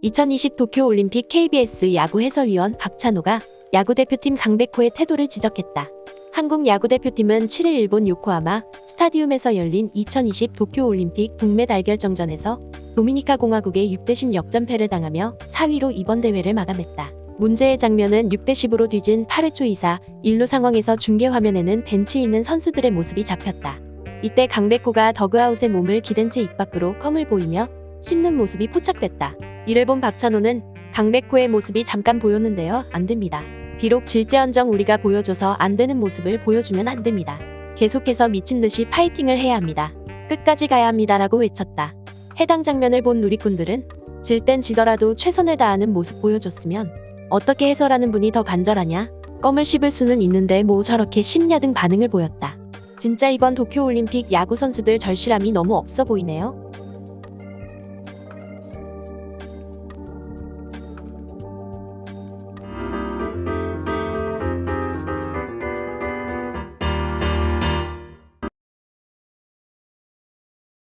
2020 도쿄올림픽 KBS 야구 해설위원 박찬호가 야구 대표팀 강백호의 태도를 지적했다. 한국 야구 대표팀은 7일 일본 요코하마 스타디움에서 열린 2020 도쿄올림픽 동메 달 결정전에서 도미니카 공화국에 6대10 역전패를 당하며 4위로 이번 대회를 마감했다. 문제의 장면은 6대10으로 뒤진 8회 초 이사 1루 상황에서 중계 화면에는 벤치에 있는 선수들의 모습이 잡혔다. 이때 강백호가 더그아웃에 몸을 기댄 채 입 밖으로 컴을 보이며 씹는 모습이 포착됐다. 이를 본 박찬호는 강백호의 모습이 잠깐 보였는데요. 안 됩니다. 비록 질재언정 우리가 보여줘서 안 되는 모습을 보여주면 안 됩니다. 계속해서 미친 듯이 파이팅을 해야 합니다. 끝까지 가야 합니다라고 외쳤다. 해당 장면을 본 누리꾼들은 질 땐 지더라도 최선을 다하는 모습 보여줬으면 어떻게 해설하는 분이 더 간절하냐? 껌을 씹을 수는 있는데 뭐 저렇게 씹냐 등 반응을 보였다. 진짜 이번 도쿄올림픽 야구 선수들 절실함이 너무 없어 보이네요.